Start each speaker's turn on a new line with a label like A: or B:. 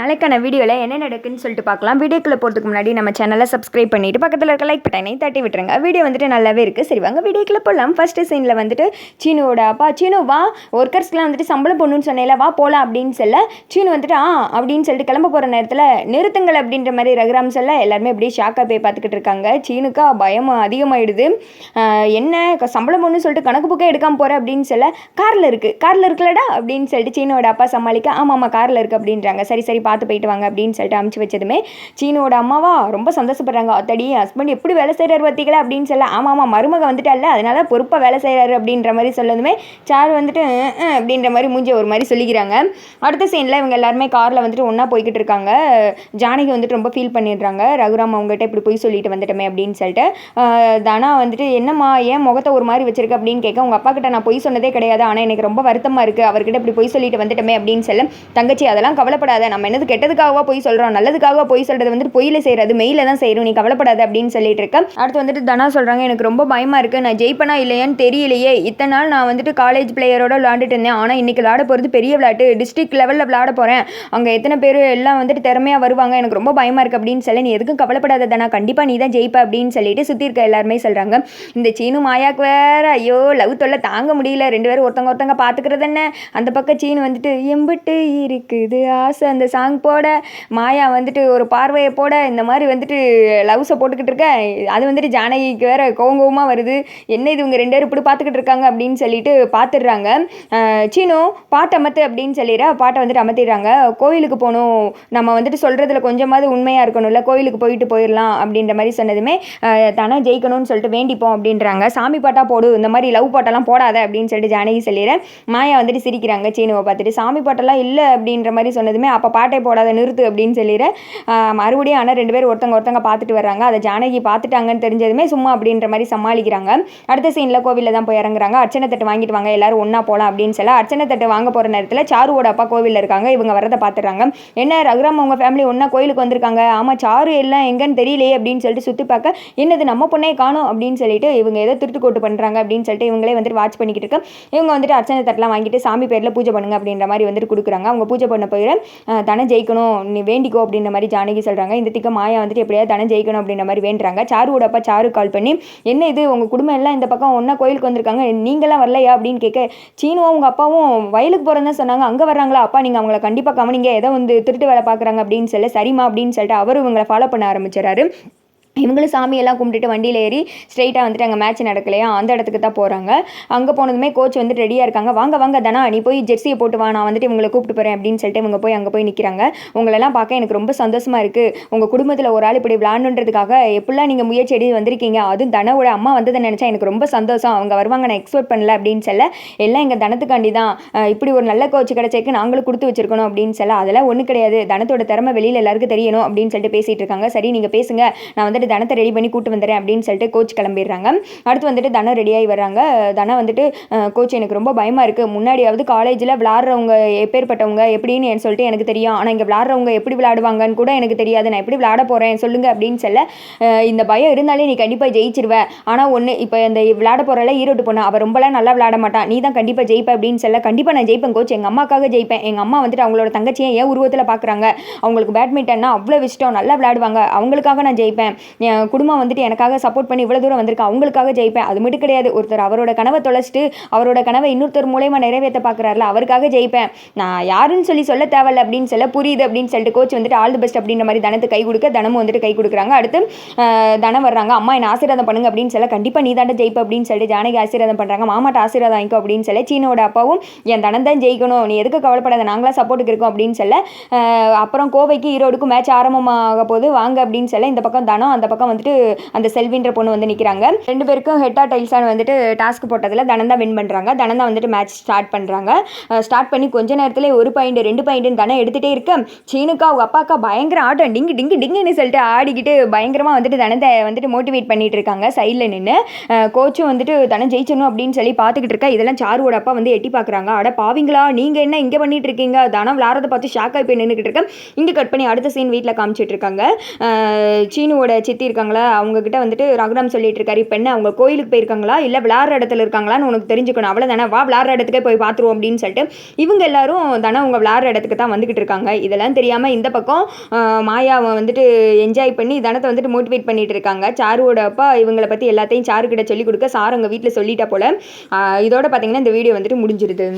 A: நாளைக்கான வீடியோவில் என்ன நடக்குன்னு சொல்லிட்டு பார்க்கலாம். வீடியோக்குள்ளே போகிறதுக்கு முன்னாடி நம்ம சேனலை சப்ஸ்கிரைப் பண்ணிவிட்டு பக்கத்தில் இருக்க லைக் பட்டனை தட்டி விட்டுருங்க. வீடியோ வந்துட்டு நல்லாவே இருக்குது சரி வாங்க வீடியோக்குள்ளே போகலாம் ஃபஸ்ட்டு சீனில் வந்துட்டு சீனுவோட அப்பா சீனு வா. ஒர்க்கர்ஸ்க்குலாம் வந்துட்டு சம்பளம் பொண்ணுன்னு சொன்னேல வா போகலாம் அப்படின்னு சொல்ல சீனு வந்துட்டு ஆ அப்படின்னு சொல்லிட்டு கிளம்ப போகிற நேரத்தில் நிறுத்துங்கள் அப்படின்ற மாதிரி ரகுராம் சொல்ல எல்லாருமே அப்படியே ஷாக்காக போய் பார்த்துக்கிட்டு இருக்காங்க. சீனுக்கா பயம் அதிகமாகிடுது என்ன? சம்பளம் பொண்ணுன்னு சொல்லிட்டு கணக்கு புக்கே எடுக்காமல் போகிற அப்படின்னு சொல்ல காரில் இருக்குது காரில் இருக்குல்லடா அப்படின்னு சொல்லிட்டு சீனோட அப்பா சமாளிக்க ஆமாம் ஆமாம் காரில் இருக்குது அப்படின்றாங்க. சரி சரி பார்த்து போயிட்டு வாங்க அப்படின்னு சொல்லிட்டு அமுச்சு வச்சதுமே சீனோட அம்மாவா ரொம்ப சந்தோஷப்படுறாங்க. அத்தடி ஹஸ்பண்ட் எப்படி வேலை செய்கிறார் பார்த்தீங்களா அப்படின்னு சொல்ல ஆமாம் ஆமாம் மருமக வந்துட்டால அதனால பொறுப்பாக வேலை செய்கிறாரு அப்படின்ற மாதிரி சொல்லதுமே சார் வந்துட்டு அப்படின்ற மாதிரி மூஞ்சி ஒரு மாதிரி சொல்லிக்கிறாங்க. அடுத்த சீனில் இவங்க எல்லாருமே காரில் வந்துட்டு ஒன்றா போய்கிட்டு இருக்காங்க. ஜானகி வந்துட்டு ரொம்ப ஃபீல் பண்ணிடுறாங்க. ரகுராம் அவங்ககிட்ட இப்படி போய் சொல்லிட்டு வந்துட்டோமே அப்படின்னு சொல்லிட்டு. தானா வந்துட்டு என்னம்மா ஏன் முகத்தை ஒரு மாதிரி வச்சிருக்க? அப்படின்னு கேட்க உங்கள் அப்பா கிட்ட நான் பொய் சொன்னதே கிடையாது. ஆனால் எனக்கு ரொம்ப வருத்தமாக இருக்குது அவர்கிட்ட இப்படி பொய் சொல்லிட்டு வந்துட்டோமே அப்படின்னு சொல்ல தங்கச்சி அதெல்லாம் கவலைப்படாத. நம்ம என்னது கெட்டதுக்காகவா பொய் சொல்கிறோம் நல்லதுக்காக பொய் சொல்கிறது வந்துட்டு பொய்யில் செய்கிறது மெயில தான் செய்கிறோம் நீ கவலைப்படாத அப்படின்னு சொல்லிட்டு இருக்க. அடுத்து வந்துட்டு தனா சொல்கிறாங்க எனக்கு ரொம்ப பயமாக இருக்குது நான் ஜெயிப்பனா இல்லையான்னு தெரியலையே. இத்தனை நாள் நான் வந்துட்டு காலேஜ் பிளேயரோட விளாண்டுட்டு இருந்தேன். ஆனால் இன்னைக்கு விளாட போகிறது பெரிய விளையாட்டு. டிஸ்ட்ரிக்ட் லெவலில் விளாட போகிறேன் அங்கே எத்தனை பேர் எல்லாம் வந்துட்டு திறமையாக வருவாங்க. எனக்கு ரொம்ப பயமாக இருக்குது அப்படின்னு சொல்லி நீ எதுக்கும் கவலைப்படாத தானா. கண்டிப்பாக நீ தான் ஜெயிப்ப அப்படின்னு சொல்லிட்டு சுற்றி இருக்க எல்லாருமே சொல்கிறாங்க இந்த சீனு மாயாக்கு வேற ஐயோ லவ் தொல்லை தாங்க முடியல. ரெண்டு பேரும் ஒருத்தவங்க ஒருத்தவங்க பார்த்துக்கிறது என்ன? அந்த பக்கம் சீனு வந்துட்டு எம்பிட்டு இருக்குது ஆசை. அந்த சாங் போட மாயா வந்துட்டு ஒரு பார்வையை போட இந்த மாதிரி வந்துட்டு லவ்ஸை போட்டுக்கிட்டு இருக்க. அது வந்துட்டு ஜானகிக்கு வேற கோவமாக வருது. என்ன இது இவங்க ரெண்டு பேரும் இப்படி பார்த்துக்கிட்டு இருக்காங்க அப்படின்னு சொல்லிட்டு பார்த்துடுறாங்க. சீனோ சீனு பாட்டை அமத்து அப்படின்னு சொல்லிடுற. பாட்டை வந்துட்டு அமர்த்திடுறாங்க கோயிலுக்கு போகணும். நம்ம வந்துட்டு சொல்கிறதுல கொஞ்சமாவது உண்மையாக இருக்கணும்ல. கோயிலுக்கு போயிட்டு போயிடலாம் அப்படின்ற மாதிரி சொன்னதுமே தானே ஜெயிக்கணும்னு சொல்லிட்டு வேண்டிப்போம் அப்படின்றாங்க. சாமி பாட்டாக போடு இந்த மாதிரி லவ் பாட்டெல்லாம் போடாத அப்படின்னு சொல்லிட்டு ஜானகி சொல்லிடுறேன். மாயா வந்துட்டு சிரிக்கிறாங்க சீனுவை பார்த்துட்டு. சாமி பாட்டெல்லாம் இல்லை அப்படின்ற மாதிரி சொன்னதுமே அப்போ பாட்டு போடாத நிறுத்து அப்படின்னு சொல்லிடுறேன் மறுபடியும் ஆனால் ரெண்டு பேரும் ஒருத்தங்க ஒருத்தங்க பார்த்துட்டு வர்றாங்க. அதை ஜானகி பார்த்துட்டாங்கன்னு தெரிஞ்சதுமே சும்மா அப்படின்ற மாதிரி சமாளிக்கிறாங்க. அடுத்த சீனில் கோவிலில் தான் போய் இறங்குறாங்க. அர்ச்சனை தட்டு வாங்கிட்டு வாங்க எல்லாரும் ஒன்றா போகலாம் அப்படின்னு சொல்ல அர்ச்சனை தட்டு வாங்க போகிற நேரத்தில் சாருவோட அப்பா கோவிலில் இருக்காங்க. இவங்க வரதை பார்த்துறாங்க என்ன ரகுராம் அவங்க ஃபேமிலி ஒன்றா கோயிலுக்கு வந்திருக்காங்க? ஆமாம் சாரு எல்லாம் எங்கன்னு தெரியலையே அப்படின்னு சொல்லிட்டு சுற்றி பார்க்க என்னது நம்ம பொண்ணே காணும் அப்படின்னு சொல்லிட்டு இவங்க ஏதோ திருட்டுக்கோட்டு பண்ணுறாங்க அப்படின்னு சொல்லிட்டு இவங்களே வந்துட்டு வாட்ச் பண்ணிக்கிட்டு இருக்கு. இவங்க வந்துட்டு அர்ச்சனை தட்டெலாம் வாங்கிட்டு சாமி பேரில் பூஜை பண்ணுங்க அப்படின்ற மாதிரி வந்துட்டு கொடுக்குறாங்க. அவங்க பூஜை பண்ண போயிட தன ஜெயிக்கணும் நீ வேண்டிக்கோ அப்படின்ற மாதிரி ஜானகி சொல்கிறாங்க இந்த திக்க மாயா வந்துட்டு எப்படியாவது தன ஜெயிக்கணும் அப்படின்ற மாதிரி வேண்டுறாங்க. சாருவோட அப்பா சாரு கால் பண்ணி என்ன இது? உங்கள் குடும்பம் எல்லாம் இந்த பக்கம் ஒன்றா கோயிலுக்கு வந்திருக்காங்க. நீங்களாம் வரலையா? அப்படின்னு கேட்க சீனுவும் உங்கள் அப்பாவும் வயலுக்கு போகிறதா சொன்னாங்க. அங்கே வர்றாங்களா? அப்பா நீங்கள் அவங்கள கண்டிப்பாக கவனிங்க. ஏதோ வந்து திருட்டு வேலை பார்க்குறாங்க அப்படின்னு சொல்ல சரிம்மா அப்படின்னு சொல்லிட்டு அவரும் இவங்களை ஃபாலோ பண்ண ஆரம்பிச்சிடறாரு. இவங்களும் சாமியெல்லாம் கும்பிட்டுட்டு வண்டியில் ஏறி ஸ்ட்ரைட்டாக வந்துட்டு அங்கே மேட்ச் நடக்கலையா? அந்த இடத்துக்கு தான் போகிறாங்க அங்கே போனதுமே கோச் வந்து ரெடியாக இருக்காங்க. வாங்க வாங்க தனா நீ போய் ஜெர்சியை போட்டு வா நான் வந்துட்டு இவங்களை கூப்பிட்டு போகிறேன் அப்படின்னு சொல்லிட்டு இவங்க போய் அங்கே போய் நிற்கிறாங்க உங்களெல்லாம் பார்க்க எனக்கு ரொம்ப சந்தோஷமாக இருக்குது உங்கள் குடும்பத்தில் ஒரு ஆள் இப்படி விளாண்டுன்றதுக்காக எப்படிலாம் நீங்கள் முயற்சி எடுத்து வந்திருக்கீங்க? அதுவும் தனவோட அம்மா வந்ததை நினச்சா எனக்கு ரொம்ப சந்தோஷம். அவங்க வருவாங்க நான் எக்ஸ்பெக்ட் பண்ணல அப்படின்னு சொல்ல எல்லாம் எங்கள் தனத்துக்காண்டி தான். இப்படி ஒரு நல்ல கோச் கிடைச்சதுக்கு நாங்களும் கொடுத்து வச்சிருக்கணும் அப்படின்னு சொல்ல அதெல்லாம் ஒன்றும் கிடையாது. தனத்தோட திறமை வெளியில் எல்லாருக்கும் தெரியணும் அப்படின்னு சொல்லிட்டு பேசிகிட்டு இருக்காங்க. சரி நீங்கள் பேசுங்க. நான் வந்துட்டு தனத்தை ரெடி பண்ணி கூட்டு வந்துடுறேன் அப்படின்னு சொல்லிட்டு கோச் கிளம்பிடுறாங்க. அடுத்து வந்துட்டு தனம் ரெடியாகி வர்றாங்க. தனம் வந்துட்டு கோச் எனக்கு ரொம்ப பயமாக இருக்குது முன்னாடியாவது காலேஜில் விளாட்றவங்க எப்பேற்பட்டவங்க எப்படின்னு எனக்கு சொல்லிட்டு எனக்கு தெரியும். ஆனால் இங்கே விளாட்றவங்க எப்படி விளாடுவாங்கன்னு கூட எனக்கு தெரியாது. நான் எப்படி விளாட போகிறேன் சொல்லுங்க அப்படின்னு சொல்ல இந்த பயம் இருந்தாலே நீ கண்டிப்பாக ஜெயிச்சிருவ. ஆனால் ஒன்று இப்போ இந்த விளாட போகிறல ஈரோடு பொண்ணு. அவள் ரொம்பலாம் நல்லா விளாட மாட்டான் நீ தான் கண்டிப்பாக ஜெயிப்ப அப்படின்னு சொல்ல கண்டிப்பாக நான் ஜெயிப்பேன் கோச் எங்கள் அம்மாக்காக ஜெயிப்பேன். எங்கள் அம்மா வந்துட்டு அவங்களோட தங்கச்சியை ஏன் உருவத்தில் பார்க்குறாங்க அவங்களுக்கு பேட்மிண்டன்னா அவ்வளோ இஷ்டம். நல்லா விளாடுவாங்க. அவங்களுக்காக நான் ஜெயிப்பேன். குடும்பம் வந்துட்டு எனக்காக சப்போர்ட் பண்ணி இவ்வளோ தூரம் வந்திருக்கு. அவங்களுக்காக ஜெயிப்பேன். அது மட்டும் கிடையாது. ஒருத்தர் அவரோட கனவை தொலைச்சிட்டு அவரோட கனவை இன்னொருத்தர் மூலயமா நிறைவேற்ற பார்க்குறாருல அவருக்காக ஜெயிப்பேன். நான் யாருன்னு சொல்லி சொல்ல தேவையில்ல அப்படின்னு சொல்ல புரியுது அப்படின்னு சொல்லிட்டு கோச் வந்துட்டு ஆல் தி பெஸ்ட் அப்படின்ற மாதிரி தனத்து கை கொடுக்க தனமும் வந்துட்டு கை கொடுக்குறாங்க. அடுத்து தனம் வர்றாங்க. அம்மா என்ன ஆசீர்வாதம் பண்ணுங்க அப்படின்னு சொல்ல கண்டிப்பாக நீ தாண்ட ஜெயிப்ப அப்படின்னு சொல்லிட்டு ஜானகி ஆசீர்வாதம் பண்ணுறாங்க மாமாட்ட ஆசீர்வாதம் வாங்கிக்கோ அப்படின்னு சொல்ல சீனோட அப்பாவும் என் தனம் தான் ஜெயிக்கணும். நீ எதுக்கு கவலைப்படாத நாங்களாம் சப்போர்ட்டுக்கு இருக்கோம் அப்படின்னு சொல்ல அப்புறம் கோவைக்கு ஈரோடுக்கும் மேட்ச் ஆரம்பமாக போது வாங்க அப்படின்னு சொல்ல இந்த பக்கம் தனம் அந்த பக்கம் வந்துட்டு அந்த செல்வின்ற பொண்ணு வந்து நிற்கிறாங்க ரெண்டு பேருக்கும் ஹெட்டா டைல்ஸான் வந்துட்டு டாஸ்க் போட்டதில் தனந்தா வின் பண்ணுறாங்க தனந்தா வந்துட்டு மேட்ச் ஸ்டார்ட் பண்ணுறாங்க ஸ்டார்ட் பண்ணி கொஞ்ச நேரத்தில் ஒரு பாயிண்ட் ரெண்டு பாயிண்ட் தனம் எடுத்துகிட்டே இருக்க. சீனுக்கா அவங்க அப்பாக்கா பயங்கர ஆட்டம். டிங்கு டிங்கு டிங்குன்னு சொல்லிட்டு ஆடிக்கிட்டு பயங்கரமாக வந்துட்டு தனத்தை வந்துட்டு மோட்டிவேட் பண்ணிட்டு இருக்காங்க. சைடில் நின்று கோச்சும் வந்துட்டு தனம் ஜெயிச்சணும் அப்படின்னு சொல்லி பார்த்துக்கிட்டு இருக்கா இதெல்லாம் சாருவோட அப்பா வந்து எட்டி பார்க்குறாங்க அட பாவிங்களா நீங்கள் என்ன இங்கே பண்ணிட்டு இருக்கீங்க? தனம் விளாட்றத பார்த்து ஷாக் ஆகி போய் நின்றுக்கிட்டு இருக்கேன் இங்கே கட் பண்ணி அடுத்த சீன் வீட்டில் காமிச்சிட்டு இருக்காங்க. சீனுவோட சித்தி இருக்காங்களா அவங்கக்கிட்ட வந்துட்டு ரகுராம் சொல்லிட்டு இருக்காரு இப்போ என்ன அவங்க கோயிலுக்கு போயிருக்காங்களா? இல்லை விளாட்ற இடத்துல இருக்காங்களான்னு உனக்கு தெரிஞ்சுக்கணும். அவ்வளோ தானே வா விளாட்ற இடத்துக்கே போய் பார்த்துருவோம் அப்படின்னு சொல்லிட்டு இவங்க எல்லாரும் தானே அவங்க விளாட்ற இடத்துக்கு தான் வந்துக்கிட்டு இருக்காங்க. இதெல்லாம் தெரியாமல் இந்த பக்கம் மாயாவை வந்துட்டு என்ஜாய் பண்ணி தனத்தை வந்துட்டு மோட்டிவேட் பண்ணிட்டு இருக்காங்க. சாருவோட அப்பா இவங்களை பற்றி எல்லாத்தையும் சாரு கிட்ட கொடுக்க சார் அவங்க வீட்டில் சொல்லிட்டா போல. இதோட பார்த்தீங்கன்னா இந்த வீடியோ வந்துட்டு முடிஞ்சிருது.